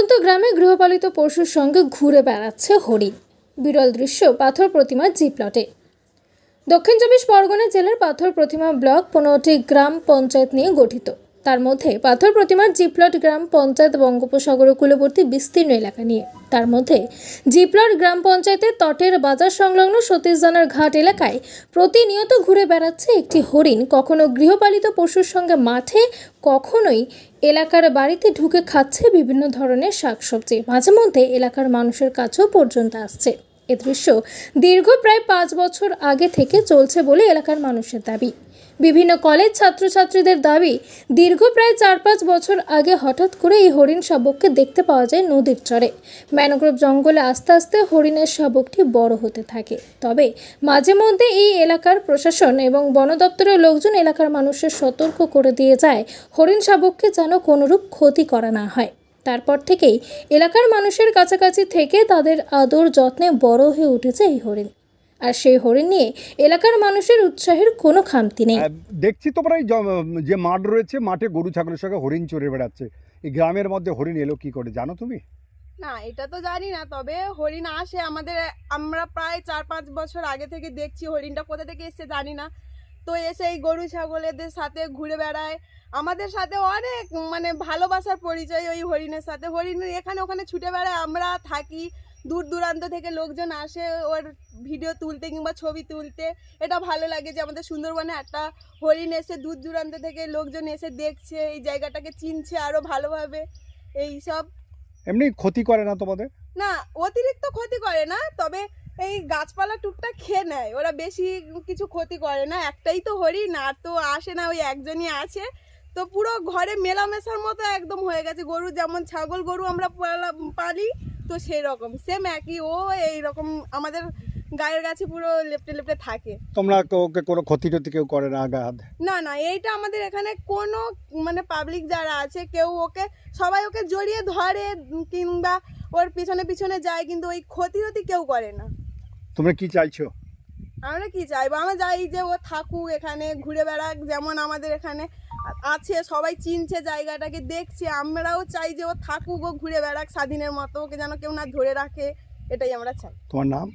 প্রত্যন্ত গ্রামে গৃহপালিত পশুর সঙ্গে ঘুরে বেড়াচ্ছে হরিণ। বিরল দৃশ্য পাথর প্রতিমা জি প্লটে দক্ষিণ চব্বিশ পরগনা জেলার পাথর প্রতিমা ব্লক পনেরোটি গ্রাম পঞ্চায়েত নিয়ে গঠিত। তার মধ্যে পাথর প্রতিমার জিপ্লট গ্রাম পঞ্চায়েত বঙ্গোপসাগর কূলবর্তী বিস্তীর্ণ এলাকা নিয়ে। তার মধ্যে জিপ্লট গ্রাম পঞ্চায়েতের তটের বাজার সংলগ্ন সতীশজানার ঘাট এলাকায় প্রতিনিয়ত ঘুরে বেড়াচ্ছে একটি হরিণ। কখনো গৃহপালিত পশুর সঙ্গে মাঠে, কখনোই এলাকার বাড়িতে ঢুকে খাচ্ছে বিভিন্ন ধরনের শাকসবজি। মাঝে মধ্যে এলাকার মানুষের কাছেও পর্যন্ত আসছে। এ দৃশ্য দীর্ঘ প্রায় পাঁচ বছর আগে থেকে চলছে বলে এলাকার মানুষের দাবি। বিভিন্ন কলেজ ছাত্রছাত্রীদের দাবি, দীর্ঘ প্রায় চার পাঁচ বছর আগে হঠাৎ করে এই হরিণ শাবককে দেখতে পাওয়া যায় নদীর চরে। ম্যানগ্রোভ জঙ্গলে আস্তে আস্তে হরিণের শাবকটি বড় হতে থাকে। তবে মাঝে মধ্যে এই এলাকার প্রশাসন এবং বন দপ্তরের লোকজন এলাকার মানুষের সতর্ক করে দিয়ে যায় হরিণ শাবককে যেন কোনোরূপ ক্ষতি করা না হয়। তারপর থেকেই এলাকার মানুষের কাছাকাছি থেকে তাদের আদর যত্নে বড় হয়ে উঠেছে এই হরিণ। আর সেই হরিণ নিয়ে এলাকার মানুষের উৎসাহের কোনো খামতি নেই। দেখছি তোমরা এই যে মাঠ রয়েছে মাঠে গরু ছাগলের সঙ্গে হরিণ চড়ে বেড়াচ্ছে। এই গ্রামের মধ্যে হরিণ এলো কি করে জানো তুমি? না এটা তো জানি না তবে হরিণ আসে আমাদের আমরা প্রায় চার পাঁচ বছর আগে থেকে দেখছি হরিণটা কোথা থেকে এসছে জানি না। তো এসে এই গরু ছাগলেদের সাথে ঘুরে বেড়ায়। আমাদের সাথে অনেক মানে ভালোবাসার পরিচয় ওই হরিণের সাথে। হরিণ এখানে ওখানে ছুটে বেড়ায় আমরা থাকি। দূর দূরান্ত থেকে লোকজন আসে ওর ভিডিও তুলতে কিংবা ছবি তুলতে। এটা ভালো লাগে যে আমাদের সুন্দরবনে একটা হরিণ এসে দূর দূরান্ত থেকে লোকজন এসে দেখছে এই জায়গাটাকে চিনছে আরও ভালোভাবে। এই সব। এমনি ক্ষতি করে না তোমাদের? না অতিরিক্ত ক্ষতি করে না তবে এই গাছপালা টুকটাক খেয়ে নেয়। ওরা বেশি কিছু ক্ষতি করে না। একটাই তো হরিণ আর তো আসে না ওই একজনই আছে। তো পুরো ঘরে মেলামেশার মতো একদম হয়ে গেছে। গরু যেমন ছাগল গরু আমরা পালি তো সেই রকম সেম একই। ও এই রকম আমাদের গায়ের গাছে পুরো লেপটে লেপটে থাকে। তোমরা তো ওকে কোনো ক্ষতি টতি কেউ করে না আঘাত? না না এইটা আমাদের এখানে কোনো মানে পাবলিক যারা আছে কেউ ওকে সবাই ওকে জড়িয়ে ধরে কিংবা ওর পিছনে পিছনে যায় কিন্তু ওই ক্ষতি টতি কেউ করে না। তোমরা কি চাইছো? আমরা কি চাইব? আমরা চাই যে ও থাকুক এখানে ঘুরে বেড়াক যেমন আমাদের এখানে আছে সবাই চিনছে জায়গাটাকে দেখছে। আমরাও চাই যে ও থাকুক ও ঘুরে বেড়াক স্বাধীনের মতো ওকে যেন কেউ না ধরে রাখে এটাই আমরা চাই। তোমার নাম?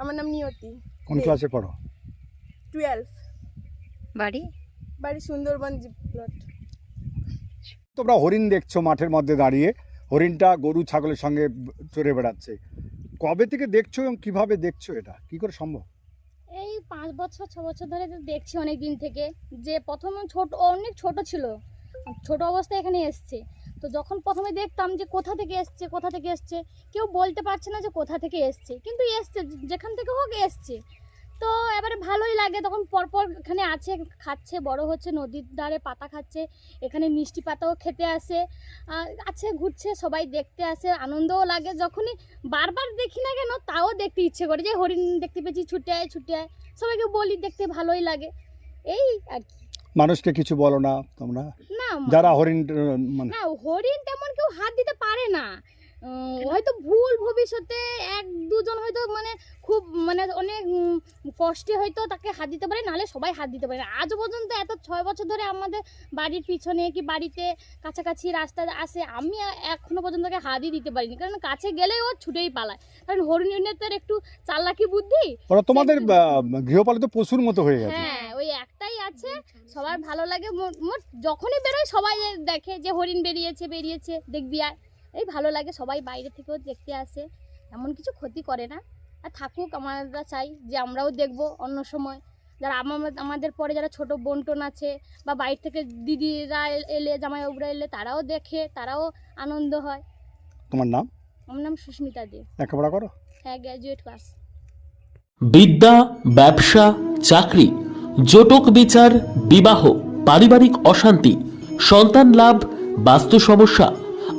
আমার নাম নিয়তি। কোন ক্লাসে পড়ো? টুয়েলভ বাড়ি? বাড়ি সুন্দরবন প্লট তোমরা হরিণ দেখছ মাঠের মধ্যে দাঁড়িয়ে। হরিণটা গরু ছাগলের সঙ্গে চড়ে বেড়াচ্ছে। কবে থেকে দেখছ এবং কীভাবে দেখছ এটা? কি করে সম্ভব? এই পাঁচ বছর, ছ বছর ধরে দেখছি অনেক দিন থেকে। যে প্রথম ছোট অনেক ছোট ছিল। ছোট অবস্থায় এখানে এসছে। তো যখন প্রথমে দেখতাম যে কোথা থেকে এসছে, কোথা থেকে এসছে, কেউ বলতে পারছে না যে কোথা থেকে এসছে। কিন্তু এসছে, যেখান থেকে হোক এসছে। তো এবারে ভালোই লাগে। তখন পরপর এখানে আছে খাচ্ছে বড় হচ্ছে নদীর ধারে পাতা খাচ্ছে এখানে মিষ্টি পাতাও খেতে আসে আছে ঘুরছে সবাই দেখতে আসে আনন্দও লাগে। যখনই বারবার দেখি না কেন তাও দেখতে ইচ্ছে করে যে হরিণ দেখতে পেয়েছি ছুটে আয় ছুটে আয়। সবাইকে বলি দেখতে ভালোই লাগে। এই আর কি। মানুষকে কিছু বলো না তোমরা। না যারা হরিণ মানে না হরিণ তেমন কেউ হাত দিতে পারে না। হয়তো ভুল ভবিষ্যতে এক দুজন হয়তো মানে খুব মানে অনেক কষ্টে হয়তো তাকে হাত দিতে পারে নাহলে সবাই হাত দিতে পারে আজ পর্যন্ত এত ছয় বছর ধরে আমাদের বাড়ির পিছনে কি বাড়িতে কাছাকাছি রাস্তা আসে আমি এ- এখনও পর্যন্ত তাকে হাতই দিতে পারিনি। কারণ কাছে গেলেই ও ছুটেই পালায়। কারণ হরিণের তো একটু চালাকি বুদ্ধি ওরা তোমাদের গৃহপালিত পশুর মতো হয়ে গেছে। হ্যাঁ ওই একটাই আছে সবার ভালো লাগে মোট যখনই বেরোয় সবাই দেখে যে হরিণ বেরিয়েছে বেরিয়েছে দেখবি আর। এই ভালো লাগে সবাই বাইরে থেকেও দেখতে আসে এমন কিছু ক্ষতি করে না। আর থাকুক আমরা চাই যে আমরাও দেখব অন্য সময়। যারা আমা- আমাদের পরে যারা ছোট বন্টন আছে বা বাইরে থেকে দিদিরা এলে জামাইবাবুরা এলে তারাও দেখে তারাও আনন্দ হয়। তোমার নাম? আমার নাম সুস্মিতা দে। লেখাপড়া করো? হ্যাঁ গ্র্যাজুয়েট পাস বিদ্যা ব্যবসা চাকরি জটক বিচার বিবাহ পারিবারিক অশান্তি সন্তান লাভ বাস্তু সমস্যা